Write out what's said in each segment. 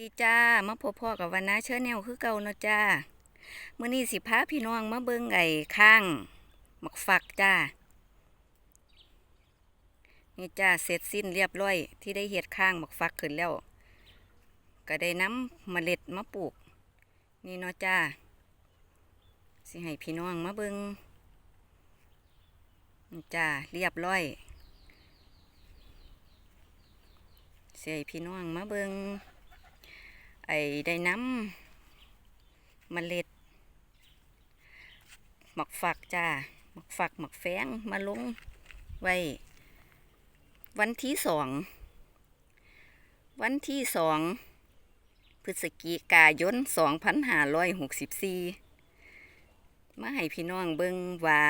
ดีจ้ามาพบพ่อกับวันนาเชื้อแนวคือเก่าเนาะจ้ามื้อนี้สิพาพี่น้องมาเบิ่งไอ้ข้างหมักฝักจ้านี่จ้าเสร็จสิ้นเรียบร้อย ที่ได้เฮ็ดข้างหมักฝักขึ้นแล้ว ก็ได้น้ำเมล็ดมาปลูก นี่เนาะจ้าสิให้พี่น้องมาเบิ่งนี่จ้าเรียบร้อยเสิให้พี่น้องมาเบิ่ง ไอ้ได้น้ำมเมล็ด หมักฝักจ้าหมักฝักหมักแฟงมาลงไว้ วันที่สองวันที่สองพฤศจิกายนสองพันห้าร้อยหกสิบสี่มาให้พี่น้องเบิ่งว่า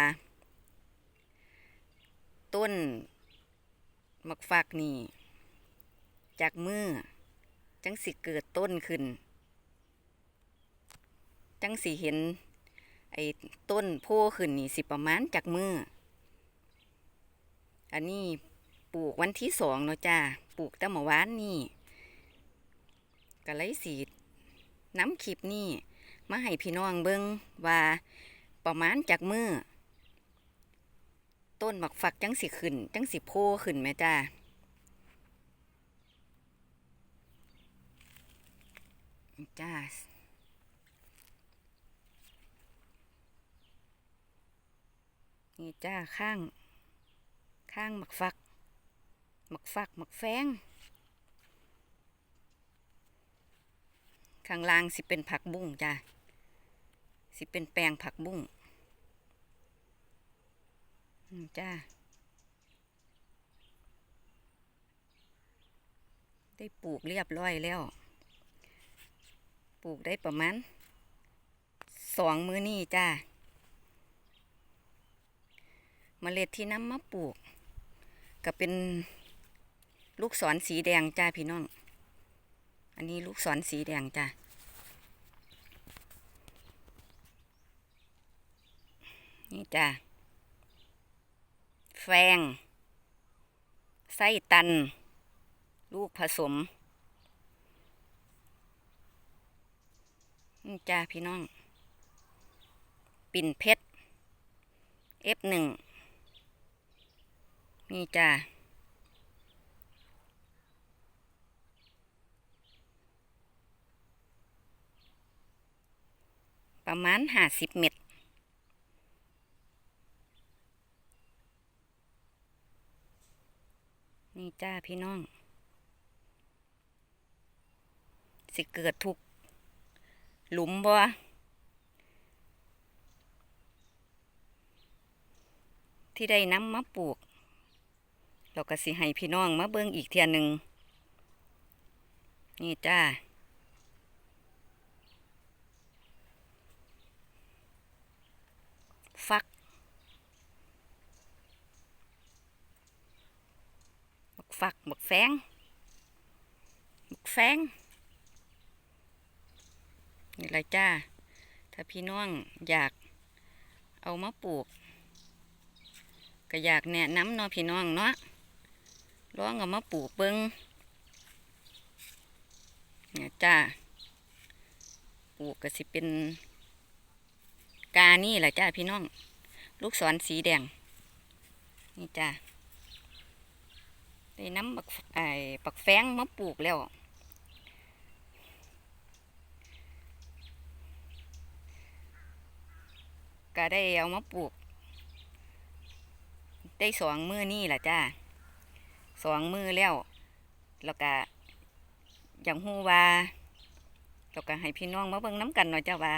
ต้นหมักฝักนี่ จากมือ จังสิเกิดต้นขึ้น จังสิเห็น ไอ้ต้นโพขึ้นนี่สิประมาณจากมือ อันนี้ปลูกวันที่สองเนาะจ้า ปลูกตั้งเมื่อวานนี่ก็เลยสีน้ำคลิปนี่มาให้พี่น้องเบิงว่าประมาณจากมือ ต้นหมักฝักจังสิขึ้น จังสิโพขึ้นไหมจ้า จ้านี่จ้าข้าง ข้างหมักฟัก หมักฟักหมักแฟง ข้างล่างสิเป็นผักบุ้งจ้าสิเป็นแปลงผักบุ้งจ้า ได้ปลูกเรียบร้อยแล้ว ปลูกได้ประมาณสองมือนี่จ้าเมล็ดที่น้ำมาปลูก ก็เป็นลูกศรสีแดงจ้าพี่น้อง อันนี้ลูกศรสีแดงจ้านี่จ้าแฟง ไส้ตัน ลูกผสม นี่จ้าพี่น้อง ปิ่นเพชร F1 นี่จ้าประมาณห้าสิบเม็ดนี่จ้าพี่น้อง สิเกิดทุก หลุมบ่ที่ได้น้ำมาปลูก เราก็สิให้พี่น้องมาเบิ่งอีกเทียหนึ่งนี่จ้าฟักบักฟักบักแฟงบักแฟง นี่แหละจ้า ถ้าพี่น้องอยากเอามาปลูก ก็อยากแนะนำเนาะพี่น้องเนาะลองเอามาปลูกเบิงเนี่ยจ้าปลูกก็สิเป็น กานี่แหละจ้าพี่น้อง ลูกศรสีแดง นี่จ้าได้น้ำบักไอ้ปักแฟงมาปลูกแล้ว ก็ได้เอามาปลูก ได้สองมือนี่แหละจ้าสองมือแล้วแล้วก็อย่างหูว่าแล้วก็ให้พี่น้องมาเบิ่งน้ำกันหน่อยจ้าว่า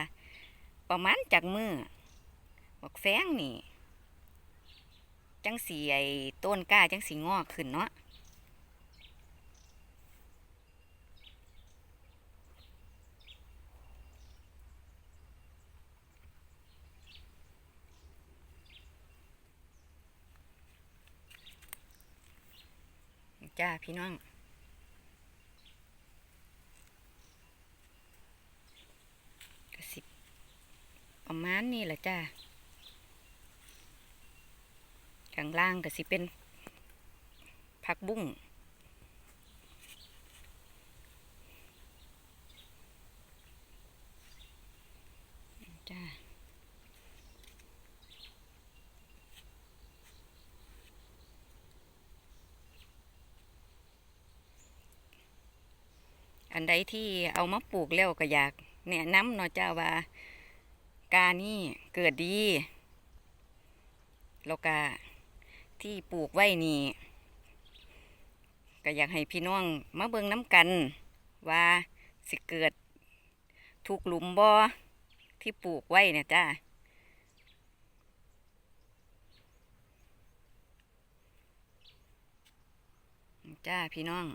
ประมาณจากมือบักแฟงนี่ จังสีไอ้ต้นกล้าจังสีงอกขึ้นเนาะ จ้าพี่น้อง กระสิบประมาณนี้แหละจ้าข้างล่างก็สิเป็นผักบุ้ง อันใดที่เอามาปลูกแล้วก็อยากแนะนำเนาะจ้าว่ากานี่เกิดดีแล้วก็ที่ปลูกไว้นี่ก็อยากให้พี่น้องมาเบิ่งน้ำกัน ว่าสิเกิดทุกหลุมบ่อที่ปลูกไว้เนี่ยจ้าจ้าพี่น้อง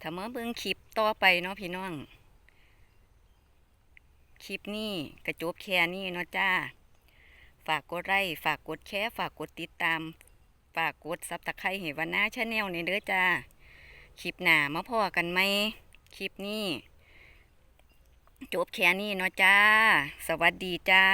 ถ้ามาเบิ่งคลิปต่อไปเนาะพี่น้อง คลิปนี้กระจบแค่นี้เนาะจ้า ฝากกดไลค์ฝากกดแชร์ฝากกดติดตาม ฝากกดซับตะไคร้ให้วันหน้าชาแนลในเด้อจ้า คลิปหน้ามาพอกันไหมคลิปนี้จบแค่นี้เนาะจ้า สวัสดีจ้า